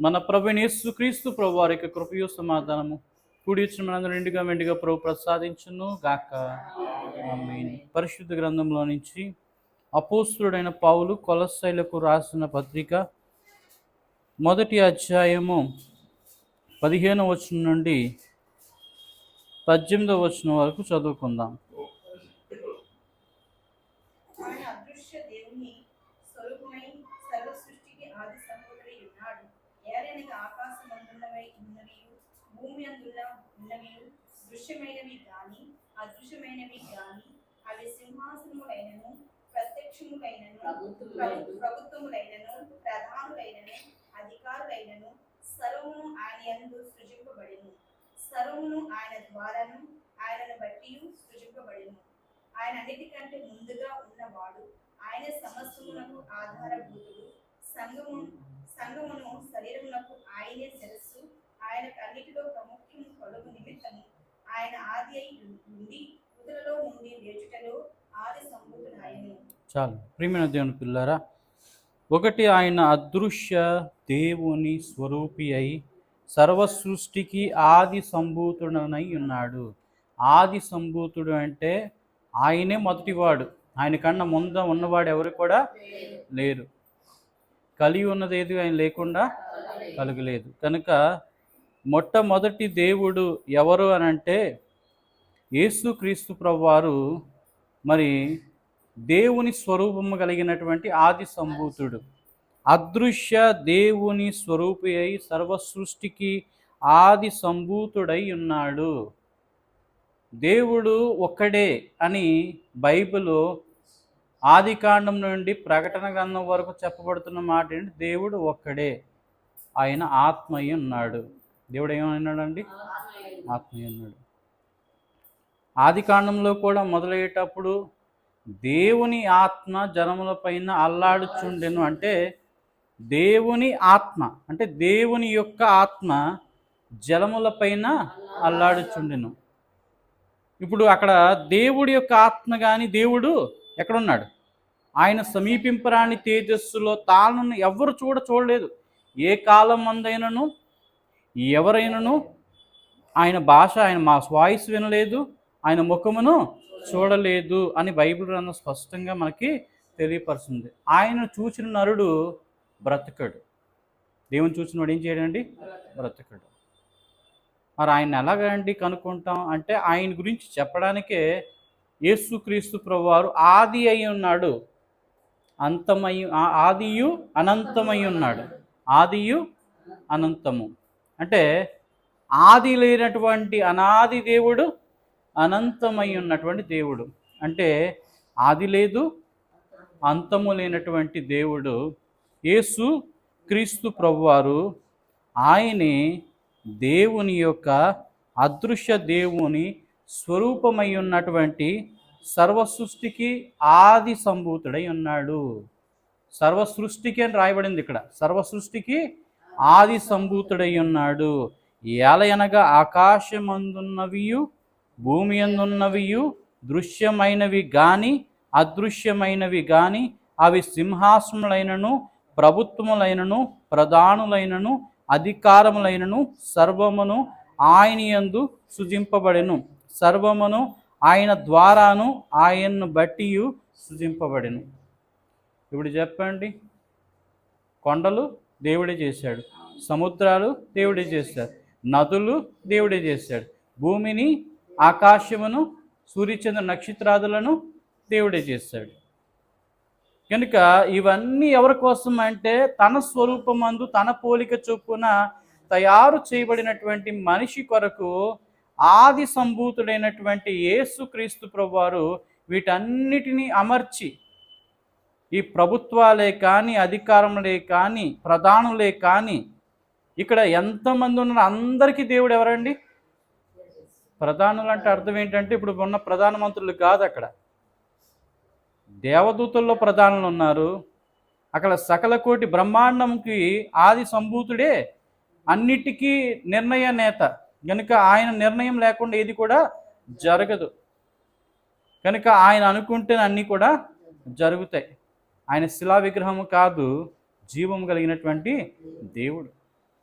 మన ప్రభుని యేసు క్రీస్తు ప్రభు వారి యొక్క కృపయు సమాధానము. కూడి వచ్చిన మనందరూ నిండుగా మెండుగా ప్రభు ప్రసాదించును గాక. పరిశుద్ధ గ్రంథంలో నుంచి అపోస్తుడైన పావులు కొలస్సైలకు రాసిన పత్రిక మొదటి అధ్యాయము పదిహేను వచనం నుండి పద్దెనిమిదవ వచనం వరకు చదువుకుందాం ఆయన అదృశ్య దేవుని స్వరూపమై సర్వ సృష్టికి ఆది సంభూతుడై ఉన్నాడు ఏలైనగా ఆకాశమందున్నవై ఉన్నవియు భూమి అందున్న ఉన్నవియు దృశ్యమైనవి గాని అదృశ్యమైనవి గాని అవి సింహాసనములైనను ప్రత్యక్షములైనను ప్రభు- ప్రభుత్వములైనను ప్రధానులైనను అధికారులైనను సర్వమును ఆయన యందు సృజింపబడిను. సర్వమును ఆయన ద్వారాను ఆయనను బట్టి సృజింపబడిను. ఆయన అన్నిటికంటే ముందుగా ఉన్నవాడు ఆయన సమస్తమునకు ఆధారభూతుడు. సంఘము సంఘమును శరీరమునకు ఆయనే శిరస్సు ఆయనకు అన్నిటిలో ప్రముఖ్యము కలుగు నిమిత్తము. ఆయన ఆది అయి ఉండి కుదులలో నుండి లేచుటలో ఆది సంభూతుడాయను చాలు. ప్రియమైన దేవుని పిల్లరా ఒకటి ఆయన అదృశ్య దేవుని స్వరూపి అయి సర్వ సృష్టికి ఆది సంభూతుడనై ఉన్నాడు. ఆది సంభూతుడు అంటే ఆయనే మొదటివాడు. ఆయన కన్నా ముంద ఉన్నవాడు ఎవరు కూడా లేరు. కలిగి ఉన్నది ఏది? ఆయన లేకుండా కలుగలేదు. కనుక మొట్టమొదటి దేవుడు ఎవరు అని అంటే యేసుక్రీస్తు ప్రభువారు మరి దేవుని స్వరూపము కలిగినటువంటి ఆది సంభూతుడు. అదృశ్య దేవుని స్వరూపి అయి సర్వ సృష్టికి ఆది సంభూతుడై ఉన్నాడు. దేవుడు ఒక్కడే అని బైబిల్ ఆది కాండం నుండి ప్రకటన గ్రంథం వరకు చెప్పబడుతున్న మాట ఏంటి? దేవుడు ఒక్కడే. ఆయన ఆత్మయ్య ఉన్నాడు దేవుడు ఏమన్నాడండి ఆత్మీయ ఉన్నాడు ఆది కాండంలో కూడా మొదలయ్యేటప్పుడు దేవుని ఆత్మ జనముల పైన అల్లాడుచుండెను. అంటే దేవుని ఆత్మ అంటే దేవుని యొక్క ఆత్మ జలముల పైన అల్లాడుచుండెను. ఇప్పుడు అక్కడ దేవుడి యొక్క ఆత్మ కానీ దేవుడు ఎక్కడున్నాడు? ఆయన సమీపింపరాని తేజస్సులో తాను ఎవరు చూడ చూడలేదు. ఏ కాలం మందైనను ఎవరైనను ఆయన భాష ఆయన మా వాయిస్ వినలేదు ఆయన ముఖమును చూడలేదు అని బైబిల్ గ్రంథం స్పష్టంగా మనకి తెలియపరుస్తుంది. ఆయన చూసిన నరుడు బ్రతకడు. దేవుని చూసిన వాడు ఏం చేయడండి? బ్రతకడు. మరి ఆయన ఎలాగండి కనుక్కుంటాం అంటే ఆయన గురించి చెప్పడానికే యేసుక్రీస్తు ప్రభువారు ఆది అయి ఉన్నాడు. అంతమై ఆదియు అనంతమై ఉన్నాడు. ఆదియు అనంతము. అంటే ఆది లేనటువంటి అనాది దేవుడు అనంతమై ఉన్నటువంటి దేవుడు. అంటే ఆది లేదు అంతము లేనటువంటి దేవుడు యేసు క్రీస్తు ప్రభువారు ఆయనే దేవుని యొక్క అదృశ్య దేవుని స్వరూపమై ఉన్నటువంటి సర్వ సృష్టికి ఆది సంభూతుడై ఉన్నాడు. సర్వ సృష్టికి అని రాయబడింది ఇక్కడ. సర్వ సృష్టికి ఆది సంభూతుడై ఉన్నాడు ఏలయనగా ఆకాశమందున్నవియు భూమి అందున్నవియు దృశ్యమైనవి గాని అదృశ్యమైనవి గాని అవి సింహాసములైనను ప్రభుత్వములైనను ప్రధానులైనను అధికారములైనను సర్వమును ఆయన యందు సృజింపబడెను. సర్వమును ఆయన ద్వారాను ఆయన్ను బట్టి సృజింపబడెను. ఇప్పుడు చెప్పండి. కొండలు దేవుడే చేశాడు. సముద్రాలు దేవుడే చేశాడు నదులు దేవుడే చేశాడు. భూమిని ఆకాశమును సూర్యచంద్ర నక్షత్రాదులను దేవుడే చేశాడు. కనుక ఇవన్నీ ఎవరి కోసం అంటే తన స్వరూపమందు తన పోలిక చొప్పున తయారు చేయబడినటువంటి మనిషి కొరకు ఆది సంభూతుడైనటువంటి యేసుక్రీస్తు ప్రభువారు వీటన్నిటినీ అమర్చి ఈ ప్రభుత్వాలే కానీ అధికారములే కానీ ప్రధానులే కానీ ఇక్కడ ఎంతమంది ఉన్నారు అందరికీ దేవుడు ఎవరండి? ప్రధానులు అంటే అర్థం ఏంటంటే ఇప్పుడు ఉన్న ప్రధానమంత్రులు కాదు అక్కడ. దేవదూతుల్లో ప్రధానులు ఉన్నారు. అక్కడ సకల కోటి బ్రహ్మాండంకి ఆది సంభూతుడే అన్నిటికీ నిర్ణయ నేత. కనుక ఆయన నిర్ణయం లేకుండా ఏది కూడా జరగదు. కనుక ఆయన అనుకుంటే అన్నీ కూడా జరుగుతాయి. ఆయన శిలా విగ్రహము కాదు జీవం కలిగినటువంటి దేవుడు.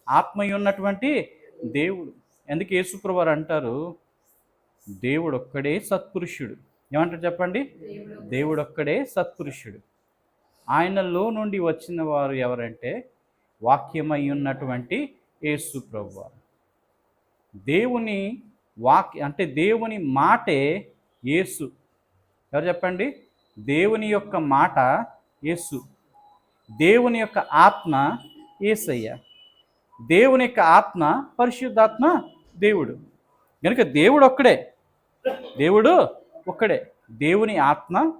ఆత్మయ్య ఉన్నటువంటి దేవుడు. ఎందుకు యేసుప్రవారు అంటారు? దేవుడు ఒక్కడే సత్పురుషుడు. ఏమంటారు చెప్పండి? దేవుడు ఒక్కడే సత్పురుషుడు. ఆయనలో నుండి వచ్చిన వారు ఎవరంటే వాక్యమై ఉన్నటువంటి యేసు ప్రభువారు. దేవుని వాక్య అంటే దేవుని మాటే యేసు. ఎవరు చెప్పండి? దేవుని యొక్క మాట యేసు. దేవుని యొక్క ఆత్మ యేసయ్య దేవుని యొక్క ఆత్మ పరిశుద్ధాత్మ దేవుడు. కనుక దేవుడు ఒక్కడే. దేవుడు ఒక్కడే. దేవుని ఆత్మ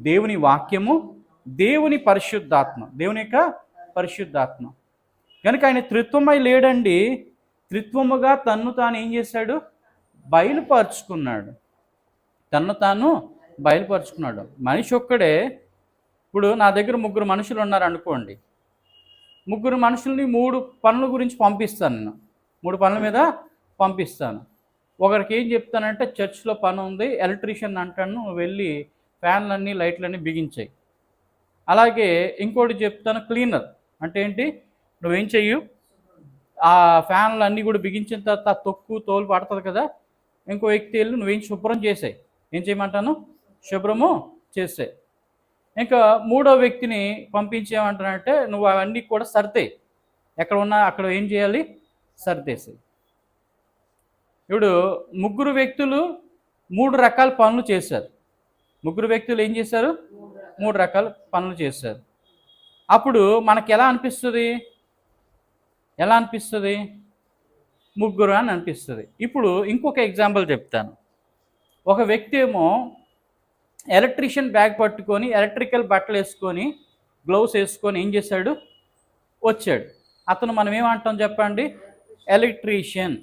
దేవుని వాక్యము దేవుని పరిశుద్ధాత్మ దేవుని యొక్క పరిశుద్ధాత్మ. కనుక ఆయన త్రిత్వమై లేడండి. త్రిత్వముగా తన్ను తాను ఏం చేశాడు? బయలుపరుచుకున్నాడు. తన్ను తాను బయలుపరుచుకున్నాడు. మనిషి ఒక్కడే ఇప్పుడు నా దగ్గర ముగ్గురు మనుషులు ఉన్నారు అనుకోండి. ముగ్గురు మనుషుల్ని మూడు పనుల గురించి పంపిస్తాను నేను. మూడు పనుల మీద పంపిస్తాను. ఒకరికి ఏం చెప్తానంటే చర్చ్లో పని ఉంది ఎలక్ట్రీషియన్ అంటాను నువ్వు వెళ్ళి ఫ్యాన్లన్నీ లైట్లన్నీ బిగించాయి. అలాగే ఇంకోటి చెప్తాను క్లీనర్. అంటే ఏంటి? నువ్వేం చెయ్యు? ఆ ఫ్యాన్లు అన్నీ కూడా బిగించిన తర్వాత ఆ తొక్కు తోలు పడుతుంది కదా ఇంకో వ్యక్తి వెళ్ళి నువ్వేం శుభ్రం చేసాయి. ఏం చేయమంటాను? శుభ్రము చేసాయి. ఇంకా మూడో వ్యక్తిని పంపించేయమంటానంటే నువ్వు అవన్నీ కూడా సర్దే. ఎక్కడ ఉన్నా అక్కడ ఏం చేయాలి? సర్దేసి ఇప్పుడు ముగ్గురు వ్యక్తులు మూడు రకాల పనులు చేశారు. ముగ్గురు వ్యక్తులు ఏం చేశారు? మూడు రకాల పనులు చేశారు. అప్పుడు మనకి ఎలా అనిపిస్తుంది? ఎలా అనిపిస్తుంది? ముగ్గురు అని అనిపిస్తుంది. ఇప్పుడు ఇంకొక ఎగ్జాంపుల్ చెప్తాను. ఒక వ్యక్తి ఏమో ఎలక్ట్రీషియన్ బ్యాగ్ పట్టుకొని ఎలక్ట్రికల్ బట్టలు వేసుకొని గ్లౌస్ వేసుకొని ఏం చేశాడు? వచ్చాడు. అతను మనం ఏమంటాం చెప్పండి? ఎలక్ట్రీషియన్.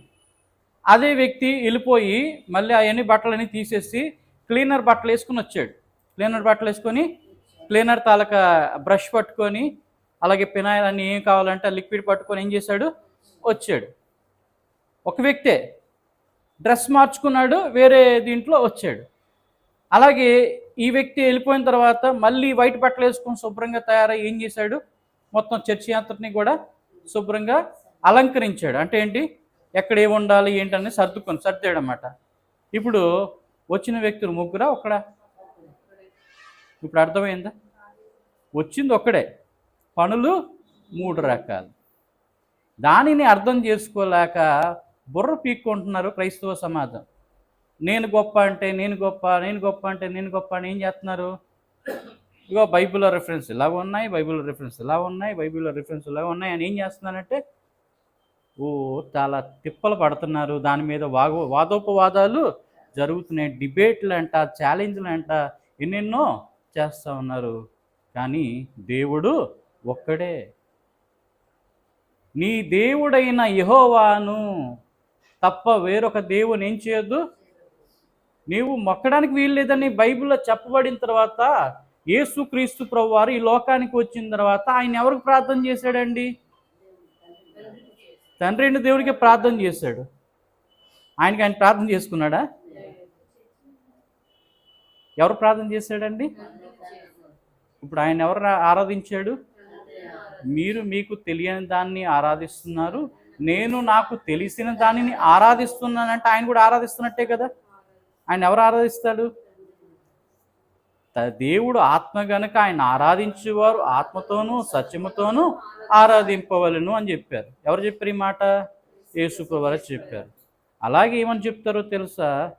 అదే వ్యక్తి వెళ్ళిపోయి మళ్ళీ అవన్నీ బట్టలన్నీ తీసేసి క్లీనర్ బట్టలు వేసుకుని వచ్చాడు. క్లీనర్ బట్టలు వేసుకొని క్లీనర్ తాలక బ్రష్ పట్టుకొని అలాగే పినాయిల్ అన్ని ఏం కావాలంటే లిక్విడ్ పట్టుకొని ఏం చేశాడు? వచ్చాడు. ఒక వ్యక్తే. డ్రెస్ మార్చుకున్నాడు వేరే దీంట్లో వచ్చాడు. అలాగే ఈ వ్యక్తి వెళ్ళిపోయిన తర్వాత మళ్ళీ వైట్ బట్టలు వేసుకొని శుభ్రంగా తయారై ఏం చేశాడు? మొత్తం చర్చి అంతటిని కూడా శుభ్రంగా అలంకరించాడు. అంటే ఏంటి? ఎక్కడ ఏమి ఉండాలి ఏంటని సర్దుకొని సర్దాడు అనమాట ఇప్పుడు వచ్చిన వ్యక్తులు ముగ్గురా ఒక్కడ? ఇప్పుడు అర్థమైందా? వచ్చింది ఒక్కడే. పనులు మూడు రకాలు. దానిని అర్థం చేసుకోలేక బుర్ర పీక్కుంటున్నారు క్రైస్తవ సమాజం. నేను గొప్ప అంటే నేను గొప్ప నేను గొప్ప అంటే నేను గొప్ప అని ఏం చేస్తున్నారు? ఇగో బైబిల్లో రిఫరెన్స్ ఇలా ఉన్నాయి బైబిల్లో రిఫరెన్స్ ఇలా ఉన్నాయి బైబిల్లో రిఫరెన్స్ ఇలా ఉన్నాయి అని ఏం చేస్తున్నారంటే ఓ చాలా తిప్పలు పడుతున్నారు. దాని మీద వాగో వాదోపవాదాలు జరుగుతున్నాయి. డిబేట్లు అంట ఛాలెంజ్లు అంట ఎన్నెన్నో చేస్తూ ఉన్నారు. కానీ దేవుడు ఒక్కడే. నీ దేవుడైన యహోవాను తప్ప వేరొక దేవుని ఏం చేయొద్దు? నీవు మొక్కడానికి వీలు లేదని బైబిల్లో చెప్పబడిన తర్వాత యేసుక్రీస్తు ప్రభు వారు ఈ లోకానికి వచ్చిన తర్వాత ఆయన ఎవరికి ప్రార్థన చేశాడండి? తండ్రి దేవుడికి ప్రార్థన చేశాడు. ఆయనకి ఆయన ప్రార్థన చేసుకున్నాడా? ఎవరు ప్రార్థన చేశాడండి? ఇప్పుడు ఆయన ఎవరు ఆరాధించాడు? మీరు మీకు తెలియని దాన్ని ఆరాధిస్తున్నారు. నేను నాకు తెలిసిన దానిని ఆరాధిస్తున్నానంటే ఆయన కూడా ఆరాధిస్తున్నట్టే కదా? ఆయన ఎవరు ఆరాధిస్తాడు? దేవుడు ఆత్మ గనుక ఆయన ఆరాధించేవారు ఆత్మతోనూ సత్యముతోనూ ఆరాధింపవలను అని చెప్పారు. ఎవరు చెప్పారు ఈ మాట? యేసుప్రభు చెప్పారు. అలాగే ఏమని చెప్తారో తెలుసా?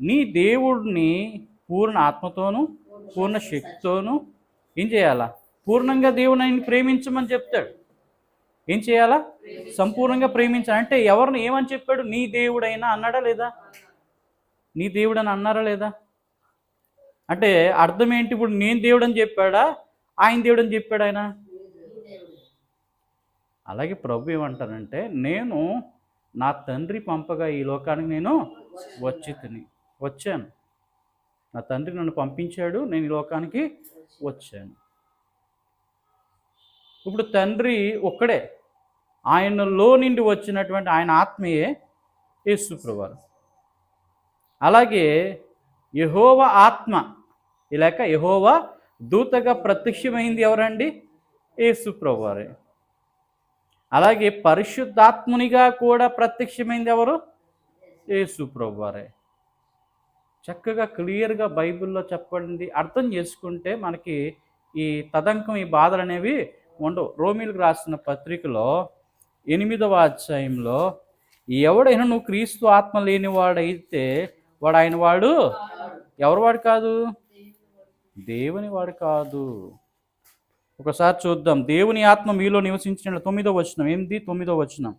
నీ దేవుడిని పూర్ణ ఆత్మతోనూ పూర్ణ శక్తితోనూ ఏం చేయాలా? పూర్ణంగా దేవుని ఆయన ప్రేమించమని చెప్తాడు. ఏం చేయాలా? సంపూర్ణంగా ప్రేమించాలి. అంటే ఎవరిని ఏమని చెప్పాడు? నీ దేవుడైనా అన్నాడా లేదా? నీ దేవుడు అని అన్నారా లేదా? అంటే అర్థం ఏంటి? ఇప్పుడు నేను దేవుడు అని చెప్పాడా? ఆయన దేవుడు అని చెప్పాడు ఆయన? అలాగే ప్రభు ఏమంటారంటే నేను నా తండ్రి పంపగా ఈ లోకానికి నేను వచ్చి తిని వచ్చాను. నా తండ్రి నన్ను పంపించాడు నేను ఈ లోకానికి వచ్చాను. ఇప్పుడు తండ్రి ఒక్కడే. ఆయనలో నుండి వచ్చినటువంటి ఆయన ఆత్మయే యేసుప్రభువారు అలాగే యహోవ ఆత్మ ఇలాక యహోవ దూతగా ప్రత్యక్షమైంది ఎవరండి? యేసుప్రభువారే అలాగే పరిశుద్ధాత్మునిగా కూడా ప్రత్యక్షమైంది ఎవరు? యేసు ప్రభువారే. చక్కగా క్లియర్గా బైబిల్లో చెప్పండి. అర్థం చేసుకుంటే మనకి ఈ తదంకం ఈ బాధలు అనేవి ఉండవు. రోమిలకు రాసిన పత్రికలో ఎనిమిదవ అధ్యాయంలో ఎవడైనా నువ్వు క్రీస్తు ఆత్మ లేనివాడైతే వాడు ఆయన వాడు? ఎవరు వాడు కాదు? దేవుని వాడు కాదు. ఒకసారి చూద్దాం. దేవుని ఆత్మ మీలో నివసించిన తొమ్మిదో వచనం. ఏంది? తొమ్మిదో వచనం.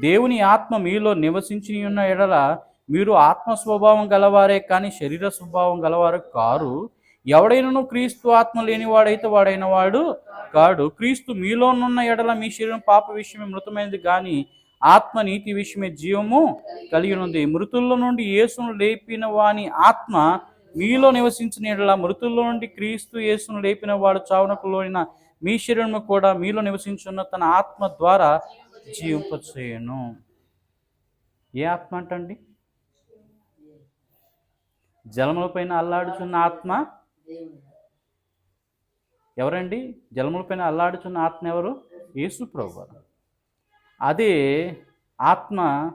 దేవుని ఆత్మ మీలో నివసించి ఉన్న ఎడల మీరు ఆత్మ స్వభావం గలవారే కానీ శరీర స్వభావం గలవారు కారు. ఎవడైనను క్రీస్తు ఆత్మ లేనివాడైతే వాడైన వాడు కాడు. క్రీస్తు మీలోనున్న ఎడల మీ శరీరం పాప విషయమే మృతమైనది కానీ ఆత్మ నీతి విషయమే జీవము కలిగి ఉంది మృతుల్లో నుండి యేసును లేపిన వాని ఆత్మ మీలో నివసించిన ఎడల మృతుల్లో నుండి క్రీస్తు యేసును లేపిన వాడు చావునకు లోనిన మీ శరీరము కూడా మీలో నివసించున్న తన ఆత్మ ద్వారా జీవింపచేయను. ఏ ఆత్మ అంటండి? జలముల పైన అల్లాడుచున్న ఆత్మ? ఎవరండి? జలముల పైన అల్లాడుచున్న ఆత్మ ఎవరు? యేసు ప్రభు అదే ఆత్మ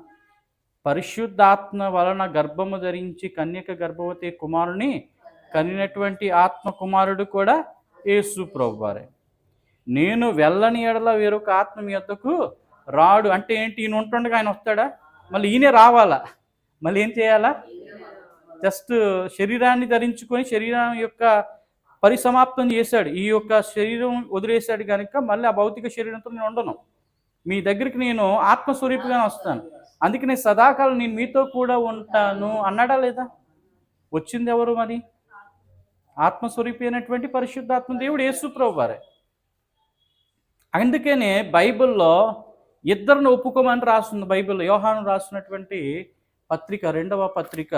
పరిశుద్ధాత్మ వలన గర్భము ధరించి కన్యక గర్భవతి కుమారుని కనినటువంటి ఆత్మ కుమారుడు కూడా యేసు ప్రభువారే. నేను వెళ్ళని ఎడల వేరొక ఆత్మ మీ వద్దకు రాడు. అంటే ఏంటి? ఈయన ఉంటుండగా ఆయన వస్తాడా? మళ్ళీ ఈయనే రావాలా? మళ్ళీ ఏం చేయాలా? జస్ట్ శరీరాన్ని ధరించుకొని శరీరం యొక్క పరిసమాప్తం చేశాడు. ఈ యొక్క శరీరం వదిలేశాడు కనుక మళ్ళీ ఆ భౌతిక శరీరంతో నేను ఉండను. మీ దగ్గరికి నేను ఆత్మస్వరూపిగానే వస్తాను. అందుకే నేను సదాకాలం నేను మీతో కూడా ఉంటాను అన్నాడా లేదా? వచ్చింది ఎవరు మరి? ఆత్మస్వరూపి అయినటువంటి పరిశుద్ధాత్మ దేవుడు యేసుప్రభు వారే అందుకనే బైబిల్లో ఇద్దరిని ఒప్పుకోమని రాస్తుంది బైబిల్లో. యోహాను రాసినటువంటి పత్రిక రెండవ పత్రిక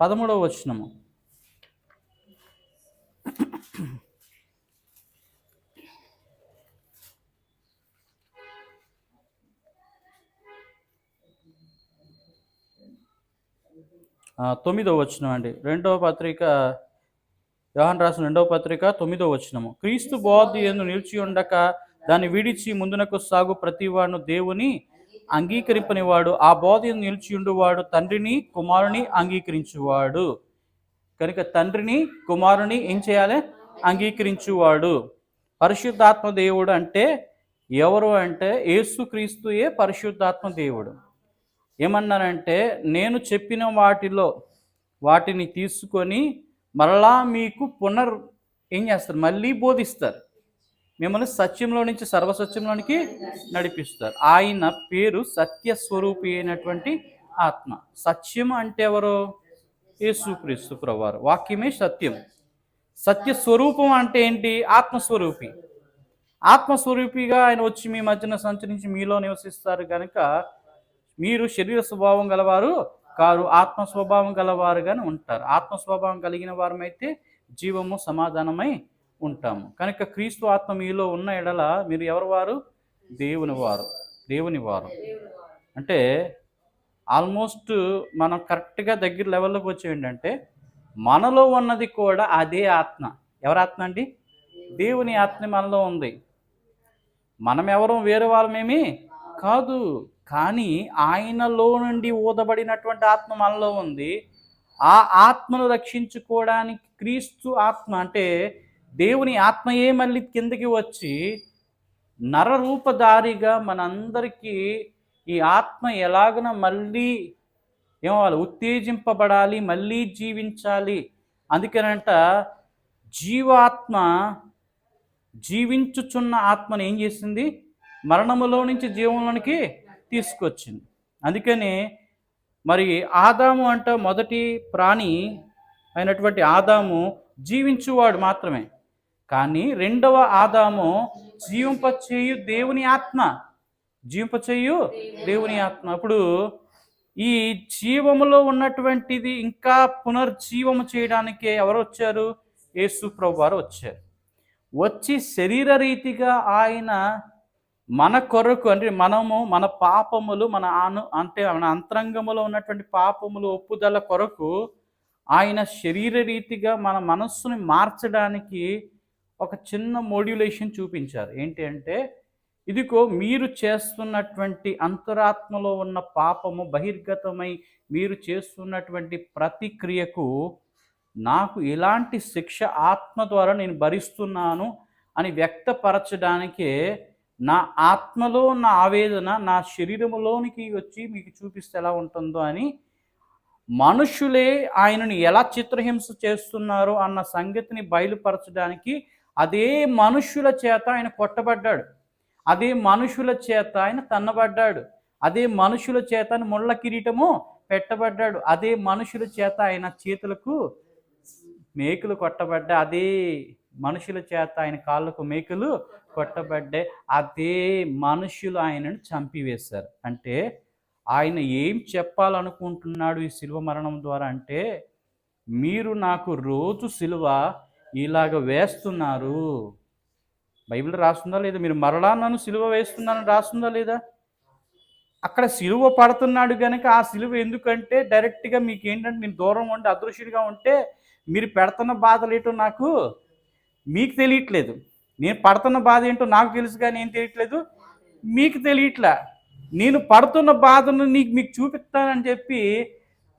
పదమూడవ వచనము. తొమ్మిదో తొమ్మిదవ వచనం అండి. రెండవ పత్రిక యోహాన్ రాసిన రెండవ పత్రిక తొమ్మిదో వచనము. క్రీస్తు బోధి ఎందు నిలిచి ఉండక దాన్ని విడిచి ముందునకు సాగు ప్రతివాడును దేవుని అంగీకరింపనివాడు. ఆ బోధ ఎందు నిలిచి ఉండువాడు తండ్రిని కుమారుని అంగీకరించువాడు. కనుక తండ్రిని కుమారుని ఏం చేయాలి? అంగీకరించువాడు. పరిశుద్ధాత్మ దేవుడు అంటే ఎవరు? అంటే యేసుక్రీస్తుయే పరిశుద్ధాత్మ దేవుడు. ఏమన్నారంటే నేను చెప్పిన వాటిలో వాటిని తీసుకొని మరలా మీకు పునర్ ఏం చేస్తారు? మళ్ళీ బోధిస్తారు. మిమ్మల్ని సత్యంలో నుంచి సర్వసత్యంలోనికి నడిపిస్తారు. ఆయన పేరు సత్య స్వరూపి అయినటువంటి ఆత్మ. సత్యం అంటే ఎవరు? యేసుక్రీస్తు ప్రవారు వాక్యమే సత్యం. సత్య స్వరూపం అంటే ఏంటి? ఆత్మస్వరూపి. ఆత్మస్వరూపిగా ఆయన వచ్చి మీ మధ్యన సంచరించి మీలో నివసిస్తారు కనుక మీరు శరీర స్వభావం గలవారు కారు ఆత్మ స్వభావం గలవారుగానే ఉంటారు. ఆత్మ స్వభావం కలిగిన వారమైతే జీవము సమాధానమై ఉంటాము. కనుక క్రీస్తు ఆత్మ మీలో ఉన్న ఎడల మీరు ఎవరు వారు? దేవుని వారు. దేవుని వారు. అంటే ఆల్మోస్ట్ మనం కరెక్ట్గా దగ్గర లెవెల్లోకి వచ్చి ఏంటంటే మనలో ఉన్నది కూడా అదే ఆత్మ. ఎవరి ఆత్మ అండి? దేవుని ఆత్మ మనలో ఉంది. మనం ఎవరు వేరే వాళ్ళమేమి కాదు. కానీ ఆయనలో నుండి ఊదబడినటువంటి ఆత్మ మనలో ఉంది. ఆ ఆత్మను రక్షించుకోవడానికి క్రీస్తు ఆత్మ అంటే దేవుని ఆత్మయే మళ్ళీ కిందకి వచ్చి నరరూపధారిగా మనందరికీ ఈ ఆత్మ ఎలాగన మళ్ళీ ఏమవ్వాలి? ఉత్తేజింపబడాలి మళ్ళీ జీవించాలి. అందుకనంట జీవాత్మ జీవించుచున్న ఆత్మను ఏం చేసింది? మరణములో నుంచి జీవంలోనికి తీసుకొచ్చింది. అందుకని మరి ఆదాము అంట మొదటి ప్రాణి అయినటువంటి ఆదాము జీవించువాడు మాత్రమే. కానీ రెండవ ఆదాము జీవింపచేయు దేవుని ఆత్మ. జీవింపచేయు దేవుని ఆత్మ. అప్పుడు ఈ జీవములో ఉన్నటువంటిది ఇంకా పునర్జీవము చేయడానికి ఎవరు వచ్చారు? యేసు ప్రభు వారు వచ్చారు. వచ్చి శరీర రీతిగా ఆయన మన కొరకు అంటే మనము మన పాపములు మన అను అంటే మన అంతరంగములో ఉన్నటువంటి పాపములు ఒప్పుదల కొరకు ఆయన శరీర రీతిగా మన మనస్సుని మార్చడానికి ఒక చిన్న మోడ్యులేషన్ చూపించారు. ఏంటి అంటే ఇదిగో మీరు చేస్తున్నటువంటి అంతరాత్మలో ఉన్న పాపము బహిర్గతమై మీరు చేస్తున్నటువంటి ప్రతిక్రియకు నాకు ఎలాంటి శిక్ష ఆత్మ ద్వారా నేను భరిస్తున్నాను అని వ్యక్తపరచడానికే నా ఆత్మలో ఉన్న ఆవేదన నా శరీరంలోనికి వచ్చి మీకు చూపిస్తే ఎలా ఉంటుందో అని మనుషులే ఆయనను ఎలా చిత్రహింస చేస్తున్నారు అన్న సంగతిని బయలుపరచడానికి అదే మనుషుల చేత ఆయన కొట్టబడ్డాడు. అదే మనుషుల చేత ఆయన తన్నబడ్డాడు. అదే మనుషుల చేత ముళ్ళ కిరీటము పెట్టబడ్డాడు. అదే మనుషుల చేత ఆయన చేతులకు మేకులు కొట్టబడ్డా. అదే మనుషుల చేత ఆయన కాళ్ళకు మేకలు కొట్టబడ్డాయి. అదే మనుషులు ఆయనను చంపివేశారు. అంటే ఆయన ఏం చెప్పాలనుకుంటున్నాడు ఈ శిలువ మరణం ద్వారా అంటే మీరు నాకు రోజు శిలువ ఇలాగ వేస్తున్నారు. బైబిల్ రాస్తుందా లేదా? మీరు మరలా నన్ను సిలువ వేస్తున్నానని రాస్తుందా లేదా? అక్కడ సిలువ పడుతున్నాడు కనుక ఆ సిలువ ఎందుకంటే డైరెక్ట్గా మీకు ఏంటంటే నేను దూరం ఉండి అదృశ్యుడిగా ఉంటే మీరు పెడుతున్న బాధలు ఏంటో నాకు మీకు తెలియట్లేదు. నేను పడుతున్న బాధ ఏంటో నాకు తెలుసు కానీ ఏం తెలియట్లేదు. మీకు తెలియట్లా. నేను పడుతున్న బాధను నీకు మీకు చూపిస్తానని చెప్పి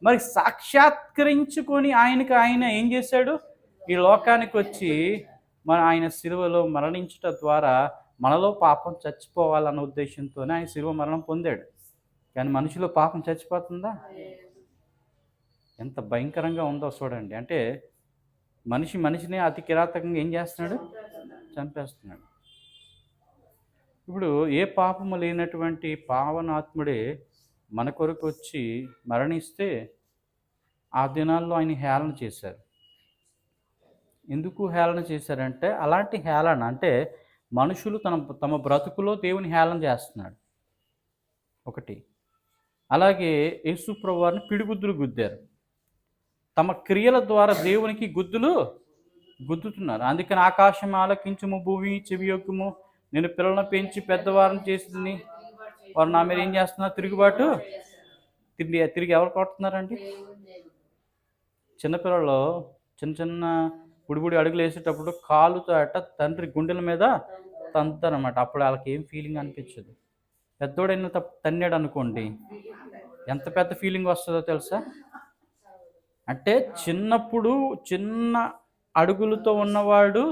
మరి సాక్షాత్కరించుకొని ఆయనకి ఆయన ఏం చేశాడు? ఈ లోకానికి వచ్చి మన ఆయన సిలువలో మరణించటం ద్వారా మనలో పాపం చచ్చిపోవాలన్న ఉద్దేశంతోనే ఆయన సిలువ మరణం పొందాడు. కానీ మనిషిలో పాపం చచ్చిపోతుందా? ఎంత భయంకరంగా ఉందో చూడండి. అంటే మనిషి మనిషిని అతి కిరాతకంగా ఏం చేస్తున్నాడు? చంపేస్తున్నాడు. ఇప్పుడు ఏ పాపము లేనటువంటి పావనాత్ముడే మన కొరకు వచ్చి మరణిస్తే ఆ దినాల్లో ఆయన హేళన చేశారు. ఎందుకు హేళన చేశారంటే అలాంటి హేళన అంటే మనుషులు తన తమ బ్రతుకులో దేవుని హేళన చేస్తున్నాడు. ఒకటి. అలాగే యేసు ప్రభువారిని పిడిగుద్దులు గుద్దారు. తమ క్రియల ద్వారా దేవునికి గుద్దులు గుద్దుతున్నారు. అందుకని ఆకాశం ఆలకించుము భూమి చెవియొక్కుము నేను పిల్లలను పెంచి పెద్దవారిని చేసింది వారు నా మీద ఏం చేస్తున్నారు? తిరుగుబాటు తిరిగి తిరిగి ఎవరు కొడుతున్నారండి? చిన్నపిల్లలు చిన్న చిన్న బుడిబుడి అడుగులు వేసేటప్పుడు కాలుతో అట్ట తండ్రి గుండెల మీద తంతారనమాట అప్పుడు వాళ్ళకి ఏం ఫీలింగ్ అనిపించదు. పెద్దోడైన తప్ప తన్నాడు అనుకోండి. ఎంత పెద్ద ఫీలింగ్ వస్తుందో తెలుసా? అంటే చిన్నప్పుడు చిన్న అడుగులతో ఉన్నవాడు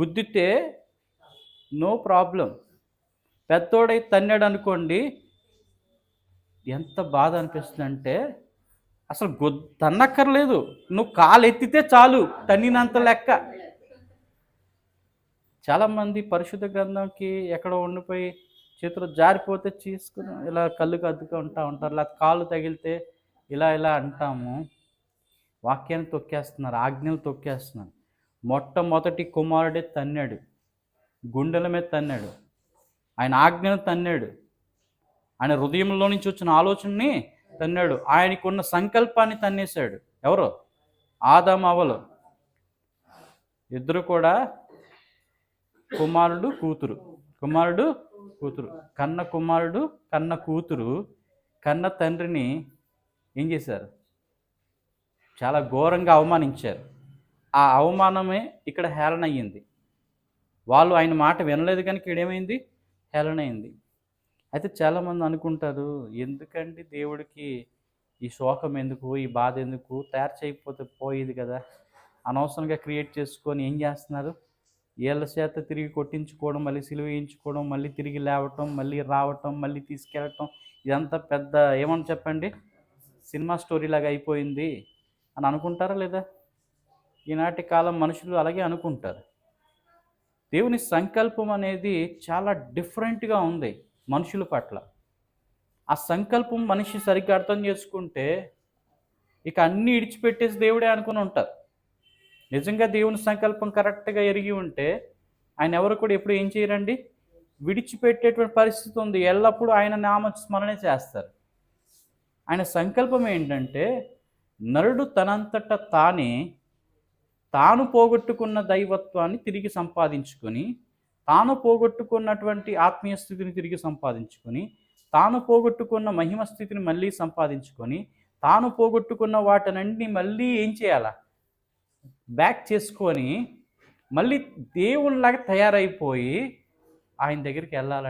గుద్దితే నో ప్రాబ్లం. పెద్దోడై తన్నాడు అనుకోండి ఎంత బాధ అనిపిస్తుంది అంటే అసలు గొద్ తన్నక్కర్లేదు. నువ్వు కాలు ఎత్తితే చాలు తన్నినంత లెక్క. చాలామంది పరిశుద్ధ గ్రంథంకి ఎక్కడో ఉండిపోయి చేతులు జారిపోతే తీసుకుని ఇలా కళ్ళుకి అద్దుకు ఉంటా ఉంటారు. లేకపోతే కాళ్ళు తగిలితే ఇలా ఇలా అంటాము. వాక్యాన్ని తొక్కేస్తున్నారు ఆజ్ఞలు తొక్కేస్తున్నారు. మొట్టమొదటి కుమారుడే తన్నాడు. గుండెల మీద తన్నాడు. ఆయన ఆజ్ఞను తన్నాడు. ఆయన హృదయంలో నుంచి వచ్చిన ఆలోచనని తన్నాడు. ఆయనకున్న సంకల్పాన్ని తన్నేశాడు. ఎవరు? ఆదాము అవలు. ఇద్దరు కూడా కుమారుడు కూతురు. కుమారుడు కూతురు. కన్న కుమారుడు కన్న కూతురు కన్న తండ్రిని ఏం చేశారు? చాలా ఘోరంగా అవమానించారు. ఆ అవమానమే ఇక్కడ హేళన అయ్యింది. వాళ్ళు ఆయన మాట వినలేదు కనుక ఇక్కడ ఏమైంది హేళన అయింది. అయితే చాలామంది అనుకుంటారు ఎందుకండి దేవుడికి ఈ శోకం ఎందుకు ఈ బాధ ఎందుకు? తయారు చేయకపోతే పోయేది కదా. అనవసరంగా క్రియేట్ చేసుకొని ఏం చేస్తున్నారు? ఏళ్ళ చేత తిరిగి కొట్టించుకోవడం మళ్ళీ సిలువ వేయించుకోవడం మళ్ళీ తిరిగి లేవటం మళ్ళీ రావటం మళ్ళీ తీసుకెళ్ళటం ఇదంతా పెద్ద ఏమని చెప్పండి? సినిమా స్టోరీ లాగా అయిపోయింది. అని అనుకుంటారా లేదా? ఈనాటి కాలం మనుషులు అలాగే అనుకుంటారు. దేవుని సంకల్పం అనేది చాలా డిఫరెంట్గా ఉంది మనుషుల పట్ల. ఆ సంకల్పం మనిషి సరిగ్గా అర్థం చేసుకుంటే ఇక అన్నీ ఇడిచిపెట్టేసి దేవుడే అనుకుని ఉంటారు. నిజంగా దేవుని సంకల్పం కరెక్ట్గా ఎరిగి ఉంటే ఆయన ఎవరు కూడా ఎప్పుడు ఏం చేయరండి? విడిచిపెట్టేటువంటి పరిస్థితి ఉంది. ఎల్లప్పుడూ ఆయన నామ స్మరణ చేస్తారు. ఆయన సంకల్పం ఏంటంటే నరుడు తనంతట తానే తాను పోగొట్టుకున్న దైవత్వాన్ని తిరిగి సంపాదించుకొని తాను పోగొట్టుకున్నటువంటి ఆత్మీయ స్థితిని తిరిగి సంపాదించుకొని తాను పోగొట్టుకున్న మహిమ స్థితిని మళ్ళీ సంపాదించుకొని తాను పోగొట్టుకున్న వాటినన్నీ మళ్ళీ ఏం చేయాలా? బ్యాక్ చేసుకొని మళ్ళీ దేవునిలాగా తయారైపోయి ఆయన దగ్గరికి వెళ్ళాలంటే